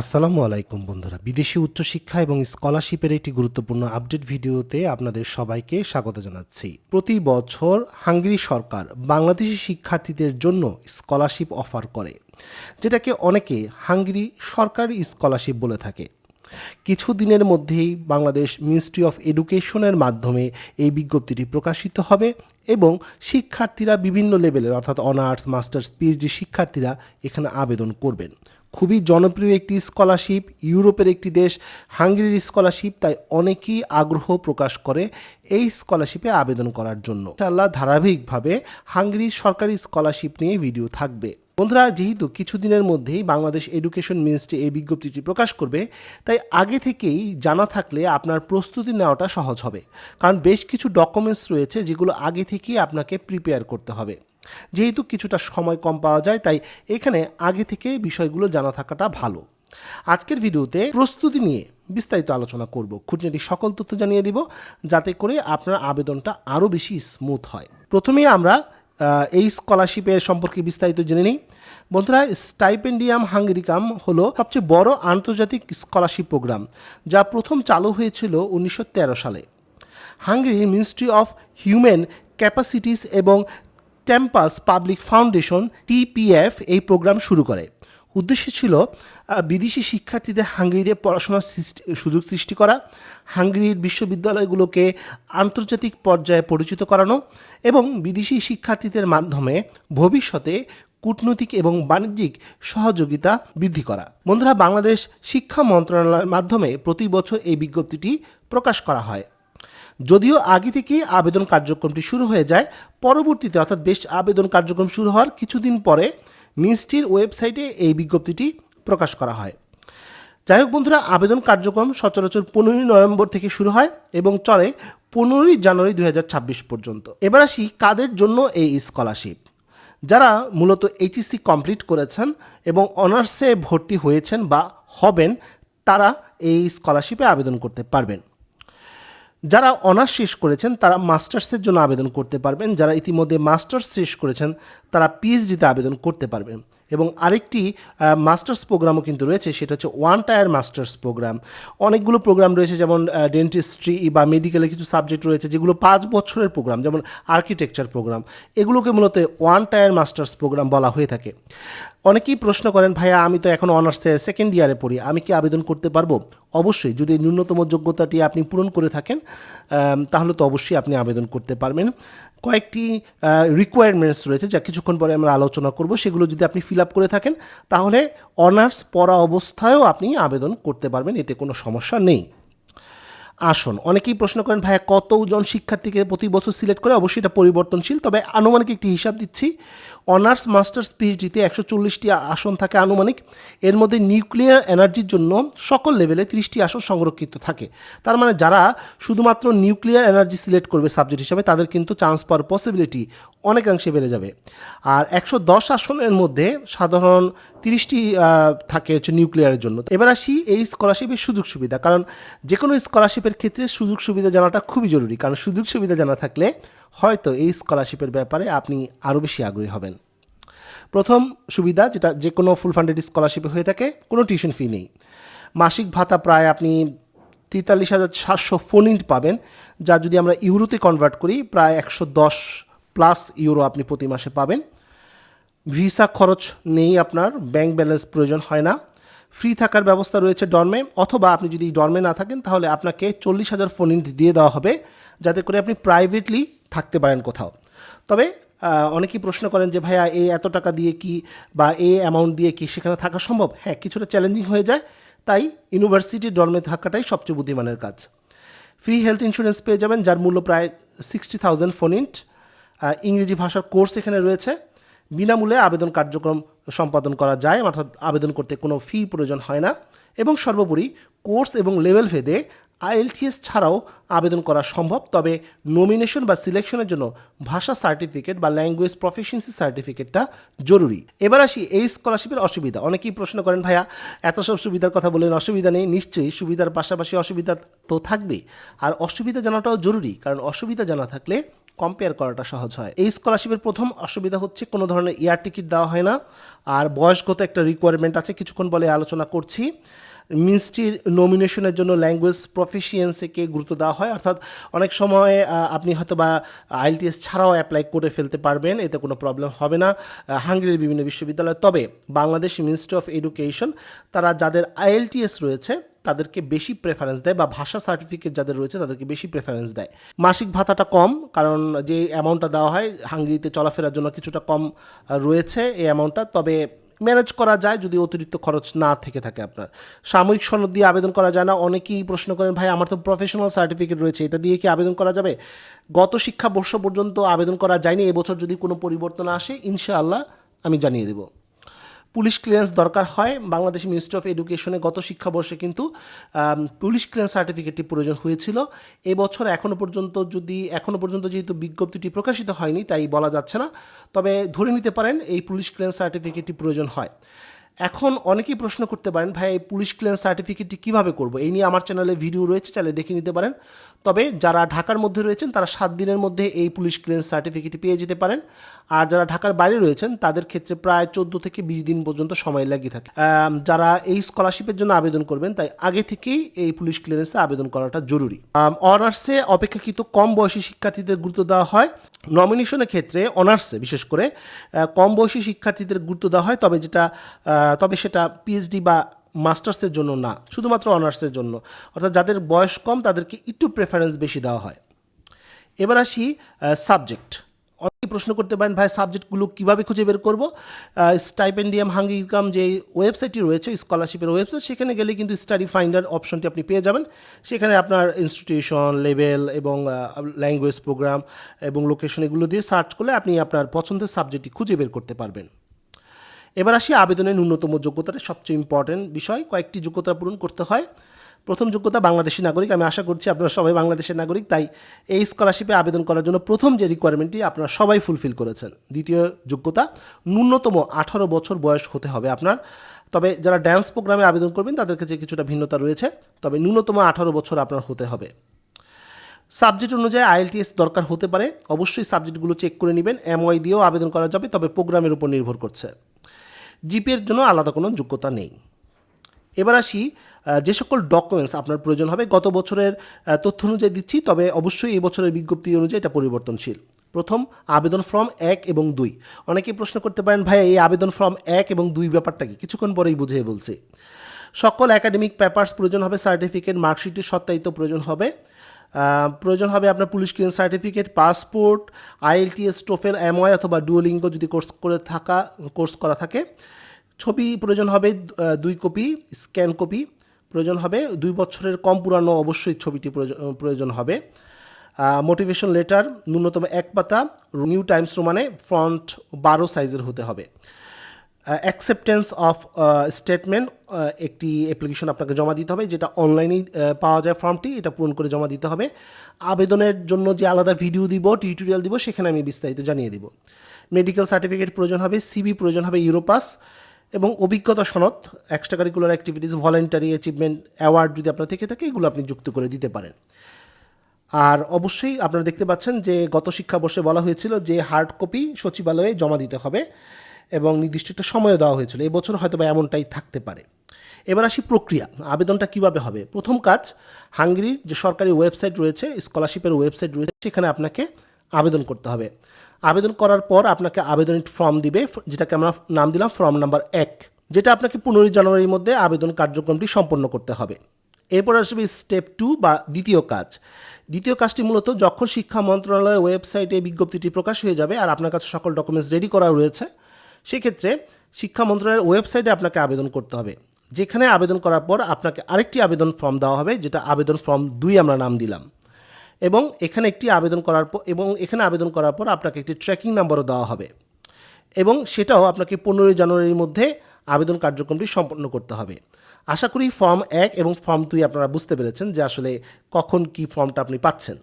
আসসালামু আলাইকুম বন্ধুরা। বিদেশি উচ্চশিক্ষা এবং স্কলারশিপের একটি গুরুত্বপূর্ণ আপডেট ভিডিওতে আপনাদের সবাইকে স্বাগত জানাচ্ছি। প্রতি বছর হাঙ্গেরি সরকার বাংলাদেশি শিক্ষার্থীদের জন্য স্কলারশিপ অফার করে, যেটাকে অনেকে হাঙ্গেরি সরকারি স্কলারশিপ বলে থাকে। কিছু দিনের মধ্যেই বাংলাদেশ মিনিস্ট্রি অফ এডুকেশনের মাধ্যমে এই বিজ্ঞপ্তিটি প্রকাশিত হবে এবং শিক্ষার্থীরা বিভিন্ন লেভেলের, অর্থাৎ অনার্স, মাস্টার্স, পিএইচডি শিক্ষার্থীরা এখানে আবেদন করবেন। খুবই জনপ্রিয় একটি স্কলারশিপ, ইউরোপের একটি দেশ, হাঙ্গেরির স্কলারশিপ, তাই অনেকেই আগ্রহ প্রকাশ করে এই স্কলারশিপে আবেদন করার জন্য। ইনশাআল্লাহ ধারাবাহিকভাবে হাঙ্গেরির সরকারি স্কলারশিপ নিয়ে ভিডিও থাকবে। বন্ধুরা, যেহেতু কিছুদিনের মধ্যেই বাংলাদেশ এডুকেশন মিনিস্ট্রি এই বিজ্ঞপ্তিটি প্রকাশ করবে, তাই আগে থেকেই জানা থাকলে আপনার প্রস্তুতি নেওয়াটা সহজ হবে। কারণ বেশ কিছু ডকুমেন্টস রয়েছে যেগুলো আগে থেকেই আপনাকে প্রিপেয়ার করতে হবে। যেহেতু কিছুটা সময় কম পাওয়া যায়, তাই এখানে আগে থেকে বিষয়গুলো জানা থাকাটা ভালো। আজকের ভিডিওতে প্রস্তুতি নিয়ে বিস্তারিত আলোচনা করব। খুঁটিনাটি সকল তথ্য জানিয়ে দিব, যাতে করে আপনার আবেদনটা আরও বেশি স্মুথ হয়। প্রথমেই আমরা এই স্কলারশিপের সম্পর্কে বিস্তারিত জেনে নিই। বন্ধুরা, স্টাইপেন্ডিয়াম হাঙ্গেরিকাম হলো সবচেয়ে বড় আন্তর্জাতিক স্কলারশিপ প্রোগ্রাম, যা প্রথম চালু হয়েছিল উনিশশো তেরো সালে। হাঙ্গেরির মিনিস্ট্রি অফ হিউম্যান ক্যাপাসিটিস এবং টেম্পাস পাবলিক ফাউন্ডেশন টিপিএফ এই প্রোগ্রাম শুরু করে। উদ্দেশ্য ছিল বিদেশি শিক্ষার্থীদের হাঙ্গেরিতে পড়াশোনার সুযোগ সৃষ্টি করা, হাঙ্গেরির বিশ্ববিদ্যালয়গুলোকে আন্তর্জাতিক পর্যায়ে পরিচিত করানো এবং বিদেশি শিক্ষার্থীদের মাধ্যমে ভবিষ্যতে কূটনৈতিক এবং বাণিজ্যিক সহযোগিতা বৃদ্ধি করা। বন্ধুরা, বাংলাদেশ শিক্ষা মন্ত্রণালয়ের মাধ্যমে প্রতি বছর এই বিজ্ঞপ্তিটি প্রকাশ করা হয়। যদিও আগে থেকেই আবেদন কার্যক্রমটি শুরু হয়ে যায়, পরবর্তীতে অর্থাৎ বেশ আবেদন কার্যক্রম শুরু হওয়ার কিছুদিন পরে মিনিস্ট্রির ওয়েবসাইটে এই বিজ্ঞপ্তিটি প্রকাশ করা হয়। যাই হোক বন্ধুরা, আবেদন কার্যক্রম সচরাচর পনেরোই নভেম্বর থেকে শুরু হয় এবং চলে পনেরোই জানুয়ারি দু হাজার ছাব্বিশ পর্যন্ত। এবার আসি কাদের জন্য এই স্কলারশিপ। যারা মূলত এইচএসসি কমপ্লিট করেছেন এবং অনার্সে ভর্তি হয়েছেন বা হবেন, তারা এই স্কলারশিপে আবেদন করতে পারবেন। যারা অনার্স শেষ করেছেন, তারা মাস্টার্সের জন্য আবেদন করতে পারবেন। যারা ইতিমধ্যে মাস্টার্স শেষ করেছেন, তারা পিএইচডিতে আবেদন করতে পারবেন। এবং আরেকটি মাস্টার্স প্রোগ্রামও কিন্তু রয়েছে, সেটা হচ্ছে ওয়ান টায়ার মাস্টার্স প্রোগ্রাম অনেকগুলো প্রোগ্রাম রয়েছে, যেমন ডেন্টিস্ট্রি বা মেডিকেলের কিছু সাবজেক্ট রয়েছে, যেগুলো পাঁচ বছরের প্রোগ্রাম, যেমন আর্কিটেকচার প্রোগ্রাম এগুলোকে মূলত ওয়ান টায়ার মাস্টার্স প্রোগ্রাম বলা হয়ে থাকে। অনেকেই প্রশ্ন করেন, ভাইয়া, আমি তো এখন অনার্সে সেকেন্ড ইয়ারে পড়ি, আমি কি আবেদন করতে পারব? অবশ্যই, যদি ন্যূনতম যোগ্যতাটি আপনি পূরণ করে থাকেন তাহলে তো অবশ্যই আপনি আবেদন করতে পারবেন। কয়েকটি রিকোয়ারমেন্টস রয়েছে যা কিছুক্ষণ পরে আমরা আলোচনা করব। সেগুলো যদি আপনি ফিল আপ করে থাকেন, তাহলে অনার্স পড়া অবস্থায়ও আপনি আবেদন করতে পারবেন, এতে কোনো সমস্যা নেই। আসুন, অনেকেই প্রশ্ন করেন, ভাইয়া, কতজন শিক্ষার্থীকে প্রতি বছর সিলেক্ট করে? অবশ্যই এটা পরিবর্তনশীল, তবে আনুমানিক একটি হিসাব দিচ্ছি। অনার্স মাস্টার্স পিএইচডিতে একশো চল্লিশটি আসন থাকে আনুমানিক। এর মধ্যে নিউক্লিয়ার এনার্জির জন্য সকল লেভেলে ত্রিশটি আসন সংরক্ষিত থাকে। তার মানে যারা শুধুমাত্র নিউক্লিয়ার এনার্জি সিলেক্ট করবে সাবজেক্ট হিসাবে, তাদের কিন্তু চান্স পাওয়ার পসিবিলিটি অনেকাংশে বেড়ে যাবে। আর একশো দশ আসনের মধ্যে সাধারণ তিরিশটি থাকে হচ্ছে নিউক্লিয়ারের জন্য। এবার আসি এই স্কলারশিপের সুযোগ সুবিধা। কারণ যে কোনো স্কলারশিপের ক্ষেত্রে সুযোগ সুবিধা জানাটা খুবই জরুরি। কারণ সুযোগ সুবিধা জানা থাকলে হয়তো এই স্কলারশিপের ব্যাপারে আপনি আরও বেশি আগ্রহী হবেন। প্রথম সুবিধা যেটা, যে কোনো ফুল ফান্ডেড স্কলারশিপে হয়ে থাকে, কোনো টিউশন ফি নেই। মাসিক ভাতা প্রায় আপনি তেতাল্লিশ হাজার সাতশো ফোনিন্ট পাবেন, যা যদি আমরা ইউরোতে কনভার্ট করি, প্রায় একশো দশ প্লাস ইউরো আপনি প্রতি মাসে পাবেন। ভিসা খরচ নেই আপনার ব্যাংক ব্যালেন্স প্রয়োজন হয় না। ফ্রি থাকার ব্যবস্থা রয়েছে ডর্মে অথবা আপনি যদি ডর্মে না থাকেন, তাহলে আপনাকে চল্লিশ হাজার ফোনিন্ট দিয়ে দেওয়া হবে। যাতে করে আপনি প্রাইভেটলি থাকতে পারেন কোথাও। তবে অনেকেই প্রশ্ন করেন যে, ভাইয়া এই এত টাকা দিয়ে কি বা এই অ্যামাউন্ট দিয়ে কি সেখানে থাকা সম্ভব? হ্যাঁ কিছুটা চ্যালেঞ্জিং হয়ে যায়। তাই ইউনিভার্সিটির ডর্মে থাকাটাই সবচেয়ে বুদ্ধিমানের কাজ। ফ্রি হেলথ ইন্স্যুরেন্স পেয়ে যাবেন, যার মূল্য প্রায় সিক্সটি থাউজেন্ড ফোনিন্ট ইংরেজি ভাষার কোর্স এখানে রয়েছে। বিনামূল্যে আবেদন কার্যক্রম সম্পাদন করা যায়, অর্থাৎ আবেদন করতে কোনো ফি প্রয়োজন হয় না। এবং সর্বোপরি কোর্স এবং লেভেল ভেদে আইএলটিএস ছাড়াও আবেদন করা সম্ভব, তবে নমিনেশন বা সিলেকশনের জন্য ভাষা সার্টিফিকেট বা ল্যাঙ্গুয়েজ প্রফিসিয়েন্সি সার্টিফিকেটটা জরুরি। এবার আসি এই স্কলারশিপের অসুবিধা। অনেকেই প্রশ্ন করেন, ভাইয়া, এত সব সুবিধার কথা বলেন অসুবিধা নেই, নিশ্চয়ই সুবিধার পাশাপাশি অসুবিধা তো থাকবেই। আর অসুবিধা জানাটাও জরুরি, কারণ অসুবিধা জানা থাকলে কম্পেয়ার করাটা সহজ হয়। এই স্কলারশিপের প্রথম অসুবিধা হচ্ছে কোনো ধরনের এয়ার টিকিট দেওয়া হয় না, আর বয়সগত একটা রিকোয়ারমেন্ট আছে, কিছুক্ষণ বলে আলোচনা করছি। মিনিস্ট্রির নমিনেশনের জন্য ল্যাঙ্গুয়েজ প্রফিসিয়েন্সিকে গুরুত্ব দেওয়া হয়। অর্থাৎ অনেক সময় আপনি হয়তো বা আইএলটিএস ছাড়াও অ্যাপ্লাই করে ফেলতে পারবেন, এতে কোনো প্রবলেম হবে না। হাঙ্গেরির বিভিন্ন বিশ্ববিদ্যালয়, তবে বাংলাদেশ মিনিস্ট্রি অফ এডুকেশন, তারা যাদের আইএলটিএস রয়েছে, তাদেরকে বেশি প্রেফারেন্স দেয় বা ভাষা সার্টিফিকেট যাদের রয়েছে, তাদেরকে বেশি প্রেফারেন্স দেয়। মাসিক ভাতাটা কম, কারণ যে অ্যামাউন্টটা দেওয়া হয়, হাঙ্গেরিতে চলাফেরার জন্য কিছুটা কম রয়েছে এই অ্যামাউন্টটা তবে ম্যানেজ করা যায় যদি অতিরিক্ত খরচ না থেকে থাকে আপনার। সাময়িক সনদ দিয়ে আবেদন করা যায় না। অনেকেই প্রশ্ন করেন, ভাই, আমার তো প্রফেশনাল সার্টিফিকেট রয়েছে, এটা দিয়ে কি আবেদন করা যাবে? গত শিক্ষাবর্ষ পর্যন্ত আবেদন করা যায়নি। এবছর যদি কোনো পরিবর্তন আসে, ইনশাআল্লাহ আমি জানিয়ে দেবো। পুলিশ ক্লিয়ারেন্স দরকার হয়। বাংলাদেশ মিনিস্ট্রি অফ এডুকেশনে গত শিক্ষাবর্ষে কিন্তু পুলিশ ক্লিয়ারেন্স সার্টিফিকেটটি প্রয়োজন হয়েছিল। এবছর এখনও পর্যন্ত যদি এখনও পর্যন্ত যেহেতু বিজ্ঞপ্তিটি প্রকাশিত হয়নি, তাই বলা যাচ্ছে না। তবে ধরে নিতে পারেন, এই পুলিশ ক্লিয়ারেন্স সার্টিফিকেটটি প্রয়োজন হয়। এখন অনেকেই প্রশ্ন করতে পারেন, ভাই, এই পুলিশ ক্লিয়ারেন্স সার্টিফিকেটটি কীভাবে করব? এই নিয়ে আমার চ্যানেলে ভিডিও রয়েছে, চাইলে দেখে নিতে পারেন। তবে যারা ঢাকার মধ্যে রয়েছেন, তারা সাত দিনের মধ্যে এই পুলিশ ক্লিয়ারেন্স সার্টিফিকেটটি পেয়ে যেতে পারেন। আর যারা ঢাকার বাইরে রয়েছেন, তাদের ক্ষেত্রে প্রায় চোদ্দ থেকে বিশ দিন পর্যন্ত সময় লাগিয়ে থাকে। যারা এই স্কলারশিপের জন্য আবেদন করবেন, তাই আগে থেকেই এই পুলিশ ক্লিয়ারেন্সে আবেদন করাটা জরুরি। অনার্সে অপেক্ষাকৃত কম বয়সী শিক্ষার্থীদের গুরুত্ব দেওয়া হয়। নমিনেশনের ক্ষেত্রে অনার্সে বিশেষ করে কম বয়সী শিক্ষার্থীদের গুরুত্ব দেওয়া হয়, তবে যেটা তবে সেটা পিএইচডি বা মাস্টার্সের জন্য না, শুধুমাত্র অনার্সের জন্য। অর্থাৎ যাদের বয়স কম, তাদেরকে একটু প্রেফারেন্স বেশি দেওয়া হয়। এবার আসি সাবজেক্ট অনেকে প্রশ্ন করতে পারেন, ভাই সাবজেক্টগুলো কীভাবে খুঁজে বের করব? স্টাইপেন্ডিয়াম হাঙ্গি ইনকাম যে ওয়েবসাইটটি রয়েছে স্কলারশিপের ওয়েবসাইট সেখানে গেলে কিন্তু স্টাডি ফাইন্ডার অপশনটি আপনি পেয়ে যাবেন। সেখানে আপনার ইনস্টিটিউশন লেভেল এবং ল্যাঙ্গুয়েজ প্রোগ্রাম এবং লোকেশন এগুলো দিয়ে সার্চ করলে আপনি আপনার পছন্দের সাবজেক্টটি খুঁজে বের করতে পারবেন। এবার আসি আবেদনের ন্যূনতম যোগ্যতাটা সবচেয়ে ইম্পর্টেন্ট বিষয়। কয়েকটি যোগ্যতা পূরণ করতে হয়। প্রথম যোগ্যতা বাংলাদেশি নাগরিক। আমি আশা করছি আপনারা সবাই বাংলাদেশের নাগরিক, তাই এই স্কলারশিপে আবেদন করার জন্য প্রথম যে রিকোয়ারমেন্টটি আপনারা সবাই ফুলফিল করেছেন। দ্বিতীয় যোগ্যতা, ন্যূনতম আঠারো বছর বয়স হতে হবে আপনার। তবে যারা ড্যান্স প্রোগ্রামে আবেদন করবেন, তাদের কাছে কিছুটা ভিন্নতা রয়েছে, তবে ন্যূনতম আঠারো বছর আপনার হতে হবে। সাবজেক্ট অনুযায়ী আইএলটিএস দরকার হতে পারে, অবশ্যই সাবজেক্টগুলো চেক করে নেবেন এমওয়াই দিয়েও আবেদন করা যাবে, তবে প্রোগ্রামের উপর নির্ভর করছে। জিপিএর জন্য আলাদা কোনো যোগ্যতা নেই। এবার আসি যে সকল ডকুমেন্টস আপনার প্রয়োজন হবে, গত বছরের তথ্য অনুযায়ী দিচ্ছি, তবে অবশ্যই এই বছরের বিজ্ঞপ্তি অনুযায়ী এটা পরিবর্তনশীল। প্রথম, আবেদন ফর্ম এক এবং দুই। অনেকেই প্রশ্ন করতে পারেন ভাই এই আবেদন ফর্ম এক এবং দুই ব্যাপারটা কি? কিছুক্ষণ পরেই বুঝিয়ে বলছি। সকল একাডেমিক পেপার্স প্রয়োজন হবে সার্টিফিকেট মার্কশিটের সত্যায়িত প্রয়োজন হবে। প্রয়োজন হবে আপনার police clearance certificate passport IELTS TOEFL MOI অথবা ডুয়োলিঙ্গ যদি কোর্স করে থাকা কোর্স করা থাকে। ছবি প্রয়োজন হবে দুই কপি, স্ক্যান কপি প্রয়োজন হবে, দুই বছরের কম পুরানো অবশ্যই ছবিটি প্রয়োজন- হবে। মোটিভেশন লেটার ন্যূনতম এক পাতা নিউ টাইমস রোমানে ফ্রন্ট বারো সাইজের হতে হবে। অ্যাকসেপ্টেন্স অফ স্টেটমেন্ট একটি অ্যাপ্লিকেশন আপনাকে জমা দিতে হবে, যেটা অনলাইনেই পাওয়া যায় ফর্মটি, এটা পূরণ করে জমা দিতে হবে। আবেদনের জন্য যে আলাদা ভিডিও দিব টিউটোরিয়াল দিব, সেখানে আমি বিস্তারিত জানিয়ে দিব। মেডিকেল সার্টিফিকেট প্রয়োজন হবে সিবি প্রয়োজন হবে ইউরোপাস এবং অভিজ্ঞতা সনদ extra curricular activities voluntary achievement award যদি আপনার থেকে থাকে, এগুলো আপনি যুক্ত করে দিতে পারেন। আর অবশ্যই আপনারা দেখতে পাচ্ছেন যে গত শিক্ষাবর্ষে বলা হয়েছিল যে হার্ড কপি সচিবালয়ে জমা দিতে হবে এবং নির্দিষ্ট একটা সময়ও দেওয়া হয়েছিল। এবছর হয়তো বা এমনটাই থাকতে পারে। এবার আসি প্রক্রিয়া। আবেদনটা কীভাবে হবে? প্রথম কাজ, হাঙ্গেরির যে সরকারি ওয়েবসাইট রয়েছে স্কলারশিপের ওয়েবসাইট রয়েছে, সেখানে আপনাকে আবেদন করতে হবে। আবেদন করার পর আপনাকে আবেদন ফর্ম দিবে, যেটাকে আমরা নাম দিলাম ফর্ম নাম্বার এক, যেটা আপনাকে পনেরোই জানুয়ারির মধ্যে আবেদন কার্যক্রমটি সম্পন্ন করতে হবে। এরপর আসবে স্টেপ টু বা দ্বিতীয় কাজ। দ্বিতীয় কাজটি মূলত যখন শিক্ষা মন্ত্রণালয়ের ওয়েবসাইটে বিজ্ঞপ্তিটি প্রকাশ হয়ে যাবে আর আপনার কাছে সকল ডকুমেন্টস রেডি করা রয়েছে, সেক্ষেত্রে শিক্ষা মন্ত্রণালয়ের ওয়েবসাইটে আপনাকে আবেদন করতে হবে। যেখানে আবেদন করার পর আপনাকে আরেকটি আবেদন ফর্ম দেওয়া হবে, যেটা আবেদন ফর্ম দুই আমরা নাম দিলাম। এবং এখানে একটি আবেদন করার পর এবং এখানে আবেদন করার পর আপনাকে একটি ট্র্যাকিং নাম্বারও দেওয়া হবে। এবং সেটাও আপনাকে পনেরোই জানুয়ারির মধ্যে আবেদন কার্যক্রমটি সম্পন্ন করতে হবে। আশা করি ফর্ম এক এবং ফর্ম দুই আপনারা বুঝতে পেরেছেন যে আসলে কখন কি ফর্মটা আপনি পাচ্ছেন।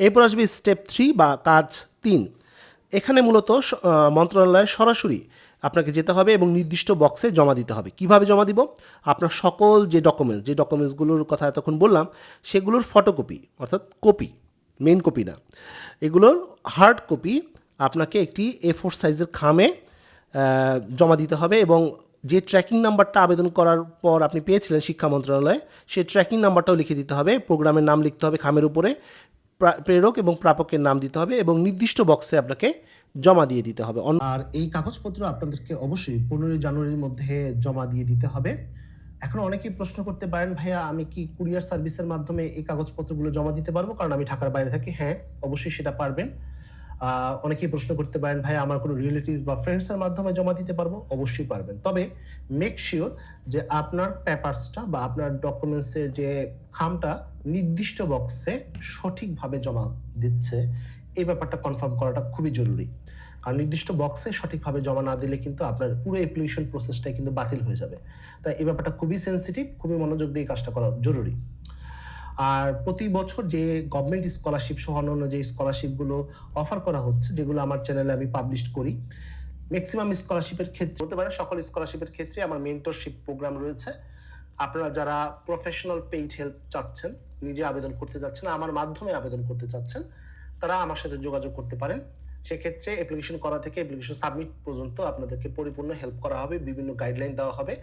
এরপর আসবে স্টেপ থ্রি বা কাজ তিন। এখানে মূলত মন্ত্রণালয়ে সরাসরি আপনাকে যেতে হবে এবং নির্দিষ্ট বক্সে জমা দিতে হবে। কীভাবে জমা দিব? আপনার সকল যে ডকুমেন্টস যে ডকুমেন্টসগুলোর কথা এতক্ষণ বললাম, সেগুলোর ফটোকপি অর্থাৎ কপি মেন কপি না। এগুলোর হার্ড কপি আপনাকে একটি এ ফোর সাইজের খামে জমা দিতে হবে এবং যে ট্র্যাকিং নাম্বারটা আবেদন করার পর আপনি পেয়েছিলেন শিক্ষা মন্ত্রণালয়ে সেই ট্র্যাকিং নাম্বারটাও লিখে দিতে হবে প্রোগ্রামের নাম লিখতে হবে খামের উপরে, প্রা- প্রেরক এবং প্রাপকের নাম দিতে হবে এবং নির্দিষ্ট বক্সে আপনাকে জমা দিয়ে দিতে হবে। আর এই কাগজপত্র আপনাদেরকে অবশ্যই পনেরোই জানুয়ারির মধ্যে জমা দিয়ে দিতে হবে। এখন অনেকেই প্রশ্ন করতে পারেন, ভাইয়া, আমি কি কুরিয়ার সার্ভিসের মাধ্যমে এই কাগজপত্রগুলো জমা দিতে পারব? কারণ আমি ঢাকার বাইরে থাকি। হ্যাঁ অবশ্যই সেটা পারবেন। অনেকেই প্রশ্ন করতে পারেন ভাই আমার কোনো রিলেটিভ বা ফ্রেন্ডসের মাধ্যমে জমা দিতে পারব? অবশ্যই পারবেন। তবে মেক শিওর যে আপনার পেপারসটা বা আপনার ডকুমেন্টসের যে খামটা নির্দিষ্ট বক্সে সঠিকভাবে জমা দিচ্ছে। এই ব্যাপারটা কনফার্ম করাটা খুবই জরুরি। কারণ নির্দিষ্ট বক্সে সঠিকভাবে জমা না দিলে কিন্তু আপনার পুরো অ্যাপ্লিকেশন প্রসেসটাই কিন্তু বাতিল হয়ে যাবে। তাই এই ব্যাপারটা খুবই সেন্সিটিভ খুবই মনোযোগ দিয়ে কাজটা করা জরুরি। আর প্রতি বছর যে গভর্নমেন্ট স্কলারশিপ সহ অন্যান্য যে স্কলারশিপগুলো অফার করা হচ্ছে, যেগুলো আমার চ্যানেলে আমি পাবলিশ করি ম্যাক্সিমাম স্কলারশিপের ক্ষেত্রে হতে পারে সকল স্কলারশিপের ক্ষেত্রে আমার মেন্টরশিপ প্রোগ্রাম রয়েছে। আপনারা যারা প্রফেশনাল পেইড হেল্প চাচ্ছেন, নিজে আবেদন করতে চাচ্ছেন, আমার মাধ্যমে আবেদন করতে চাচ্ছেন তারা আমার সাথে যোগাযোগ করতে পারেন। সেক্ষেত্রে অ্যাপ্লিকেশন করা থেকে অ্যাপ্লিকেশন সাবমিট পর্যন্ত আপনাদেরকে পরিপূর্ণ হেল্প করা হবে, বিভিন্ন গাইডলাইন দেওয়া হবে,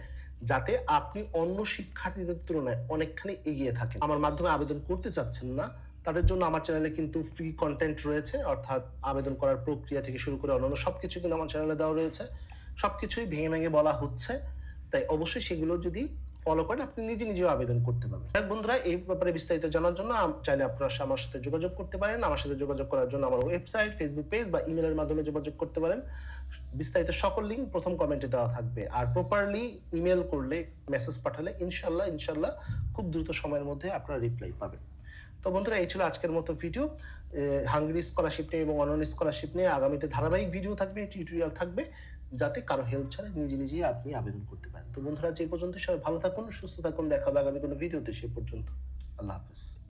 যাতে আপনি অন্য শিক্ষার্থীদের তুলনায় অনেকখানি এগিয়ে থাকেন। আমার মাধ্যমে আবেদন করতে চাচ্ছেন না, তাদের জন্য আমার চ্যানেলে কিন্তু ফ্রি কন্টেন্ট রয়েছে, অর্থাৎ আবেদন করার প্রক্রিয়া থেকে শুরু করে অন্যান্য সব কিছু কিন্তু আমার চ্যানেলে দেওয়া রয়েছে। সব কিছুই ভেঙে ভেঙে বলা হচ্ছে, তাই অবশ্যই সেগুলো যদি ফলো করেন, আপনি নিজে নিজেও আবেদন করতে পারবেন। বন্ধুরা, এই ব্যাপারে বিস্তারিত জানার জন্য চাইলে আপনারা আমার সাথে যোগাযোগ করতে পারেন। আমার সাথে যোগাযোগ করার জন্য আমার ওয়েবসাইট ফেসবুক পেজ বা ইমেলের মাধ্যমে যোগাযোগ করতে পারেন। বিস্তারিত সকল লিঙ্ক প্রথম কমেন্টে দেওয়া থাকবে। আর প্রপারলি ইমেল করলে মেসেজ পাঠালে ইনশাল্লাহ ইনশাল্লাহ খুব দ্রুত সময়ের মধ্যে আপনারা রিপ্লাই পাবেন। তো বন্ধুরা, এই ছিল আজকের মতো ভিডিও হাঙ্গরি স্কলারশিপ নিয়ে এবং অনলাইন স্কলারশিপ নিয়ে আগামীতে ধারাবাহিক ভিডিও থাকবে টিউটোরিয়াল থাকবে। যাতে কারও হেল্প ছাড়া নিজে নিজেই আপনি আবেদন করতে পারেন। তো বন্ধুরা যে পর্যন্ত সবাই ভালো থাকুন, সুস্থ থাকুন। দেখা হবে আগামী কোনো ভিডিওতে সে পর্যন্ত। আল্লাহ হাফিজ।